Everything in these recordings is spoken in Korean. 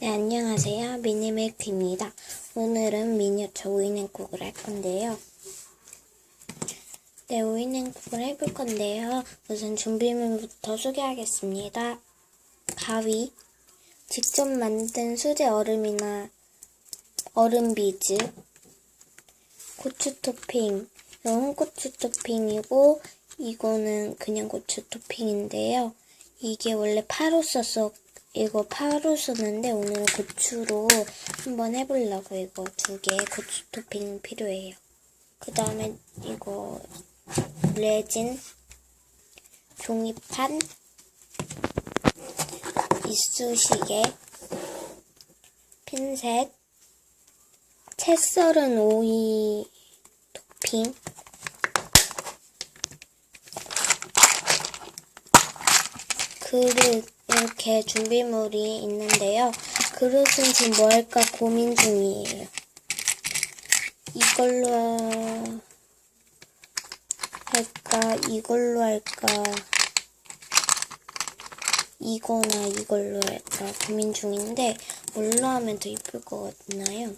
네, 안녕하세요. 미니밀크입니다. 오늘은 미니어처 오이냉국을 할 건데요. 네, 오이냉국을 해볼 건데요. 우선 준비물부터 소개하겠습니다. 가위, 직접 만든 수제 얼음이나 얼음 비즈, 고추 토핑, 이건 홍고추 토핑이고 이거는 그냥 고추 토핑인데요. 이게 원래 파로 써서 이거 파로 썼는데 오늘은 고추로 한번 해보려고 이거 두 개 고추 토핑 필요해요. 그 다음에 이거 레진, 종이판, 이쑤시개, 핀셋, 채 썰은 오이 토핑, 그릇 이렇게 준비물이 있는데요. 그릇은 지금 뭐 할까 고민 중이에요. 이걸로 할까 이걸로 할까 이거나 이걸로 할까 고민 중인데 뭘로 하면 더 이쁠 것 같나요?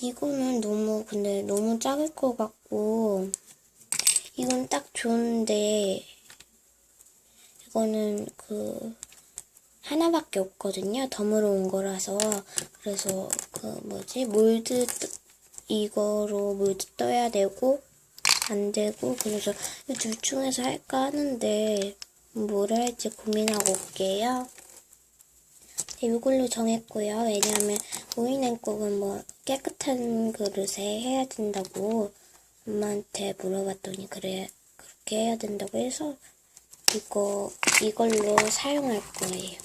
이거는 너무 근데 너무 작을 것 같고 이건 딱 좋은데 이거는 그 하나밖에 없거든요. 덤으로 온 거라서 그래서 그 뭐지 몰드 뜨- 이거로 몰드 떠야 되고 안 되고 그래서 이둘 중에서 할까 하는데 뭘 할지 고민하고 올게요. 네, 이걸로 정했고요. 왜냐하면 오이냉국은 뭐 깨끗한 그릇에 해야 된다고 엄마한테 물어봤더니 그래 그렇게 해야 된다고 해서 이거 이걸로 사용할 거예요.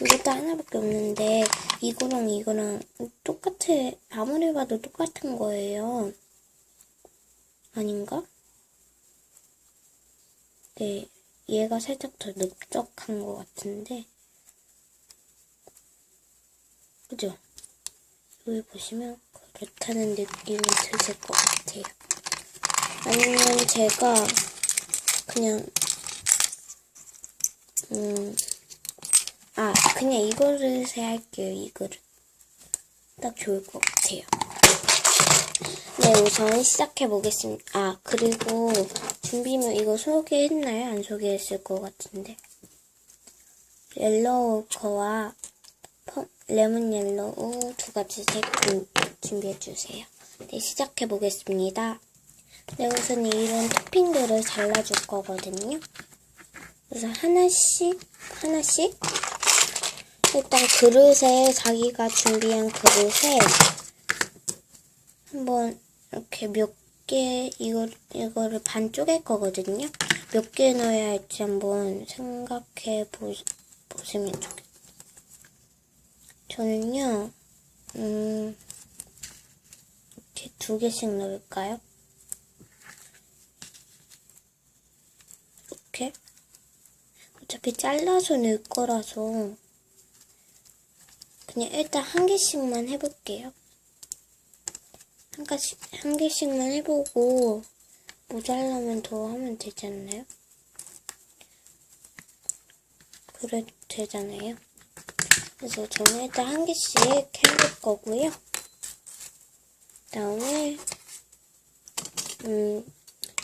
이것도 하나밖에 없는데 이거랑 이거랑 똑같아 아무리 봐도 똑같은 거예요. 아닌가? 네, 얘가 살짝 더 넓적한 것 같은데 그죠? 여기 보시면 그렇다는 느낌이 드실 것 같아요. 아니면 제가 그냥 음, 아, 그냥 이 그릇에 할게요, 이 그릇. 딱 좋을 것 같아요. 네, 우선 시작해 보겠습니다. 아, 그리고 준비물 이거 소개했나요? 안 소개했을 것 같은데. 옐로우 거와 펌- 레몬 옐로우 두 가지 색 준비해 주세요. 네, 시작해 보겠습니다. 네, 우선 이런 토핑들을 잘라줄 거거든요. 우선 하나씩, 하나씩. 일단 그릇에, 자기가 준비한 그릇에 한번 이렇게 몇 개, 이거, 이거를 반 쪼갤 거거든요. 몇 개 넣어야 할지 한번 생각해 보, 보시면 좋겠어요. 저는요, 음, 이렇게 두 개씩 넣을까요? 이렇게 어차피 잘라서 넣을 거라서 그냥 일단 한 개씩만 해볼게요. 한 개씩 한 개씩만 해보고 모자라면 더 하면 되지 않나요? 그래도 되잖아요. 그래서 저는 일단 한 개씩 해볼 거고요. 그 다음에 음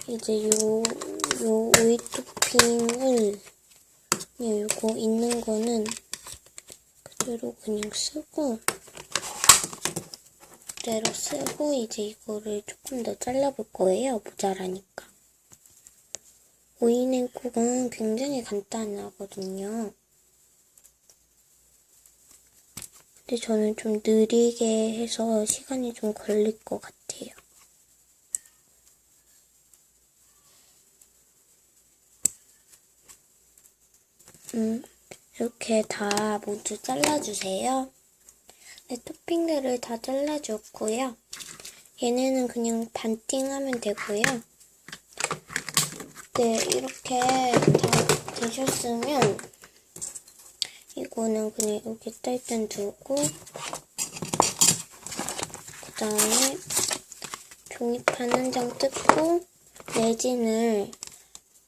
이제 요, 요 오이 토핑 을 그냥 요거 있는 거는 그대로 그냥 쓰고 그대로 쓰고 이제 이거를 조금 더 잘라볼 거예요. 모자라니까. 오이 냉국은 굉장히 간단하거든요. 근데 저는 좀 느리게 해서 시간이 좀 걸릴 것 같아요. 음, 이렇게 다 모두 잘라주세요. 네, 토핑들을 다 잘라줬고요. 얘네는 그냥 반띵하면 되고요. 네, 이렇게 다 되셨으면 이거는 그냥 여기다 일단 두고 그 다음에 종이판 한 장 뜯고 레진을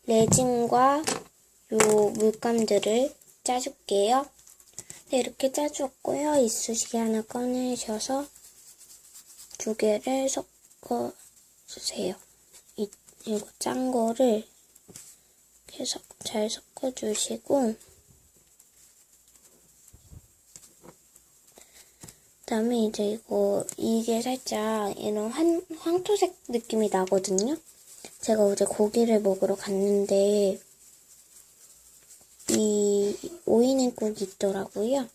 레진과 요 물감들을 짜줄게요. 네, 이렇게 짜주었고요. 이쑤시개 하나 꺼내셔서 두 개를 섞어 주세요. 이, 이거 짠 거를 섞- 잘 섞어 주시고 그다음에 이제 이거 이게 살짝 이런 한 황토색 느낌이 나거든요. 제가 어제 고기를 먹으러 갔는데 이 오이냉국이 있더라고요.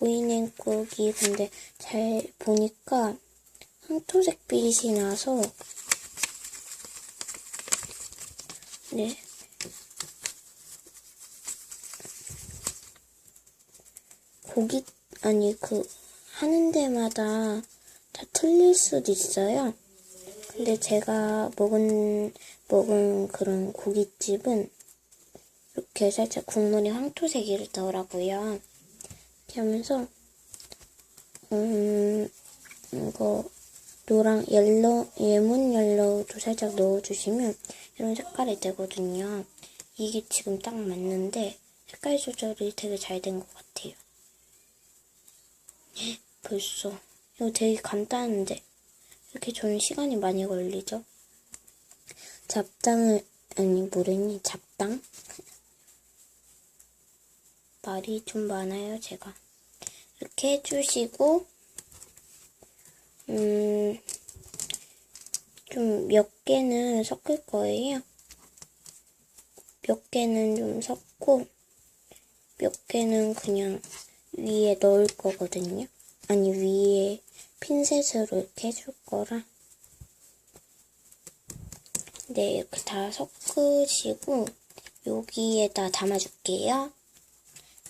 오이냉국이 근데 잘 보니까 황토색 빛이 나서 네. 고기 아니 그 하는 데마다 다 틀릴 수도 있어요. 근데 제가 먹은 먹은 그런 고깃집은 이렇게 살짝 국물이 황토색이 더라고요. 이렇게 하면서 음 이거 노랑 옐로 레몬 옐로우도 살짝 넣어주시면 이런 색깔이 되거든요. 이게 지금 딱 맞는데 색깔 조절이 되게 잘 된 것 같아요. 벌써 이거 되게 간단한데 이렇게 저는 시간이 많이 걸리죠. 잡당을 아니 뭐랬니 잡당 말이 좀 많아요 제가 이렇게 해주시고 음 좀 몇 개는 섞을 거예요. 몇 개는 좀 섞고 몇 개는 그냥 위에 넣을 거거든요. 아니 위에 핀셋으로 이렇게 해줄 거라. 네 이렇게 다 섞으시고 여기에다 담아줄게요.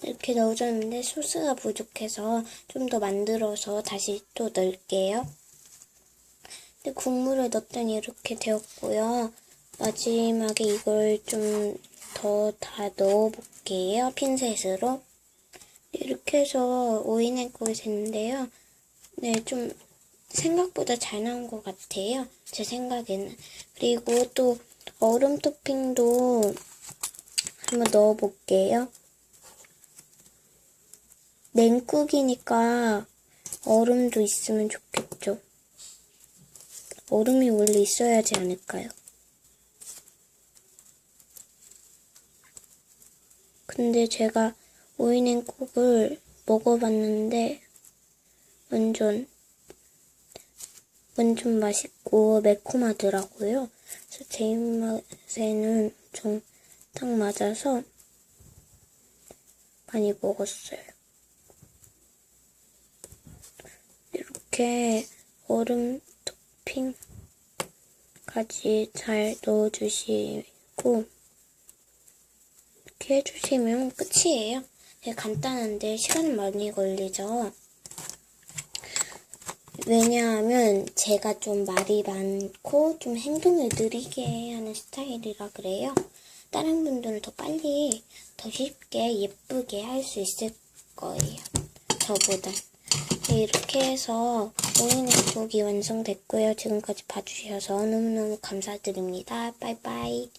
이렇게 넣어줬는데 소스가 부족해서 좀 더 만들어서 다시 또 넣을게요. 근데 국물을 넣었더니 이렇게 되었고요. 마지막에 이걸 좀 더 다 넣어볼게요. 핀셋으로. 이렇게 해서 오이냉국이 됐는데요. 네, 좀 생각보다 잘 나온 것 같아요. 제 생각에는. 그리고 또 얼음 토핑도 한번 넣어볼게요. 냉국이니까 얼음도 있으면 좋겠죠. 얼음이 원래 있어야 하지 않을까요? 근데 제가 오이냉국을 먹어봤는데 완전 완전 맛있고 매콤하더라고요. 그래서 제 입맛에는 좀 딱 맞아서 많이 먹었어요. 이렇게 얼음 토핑까지 잘 넣어주시고 이렇게 해주시면 끝이에요. 되게 간단한데 시간은 많이 걸리죠. 왜냐하면 제가 좀 말이 많고 좀 행동을 느리게 하는 스타일이라 그래요. 다른 분들은 더 빨리, 더 쉽게 예쁘게 할 수 있을 거예요. 저보다. 네, 이렇게 해서 오이냉국이 완성됐고요. 지금까지 봐주셔서 너무너무 감사드립니다. 빠이빠이.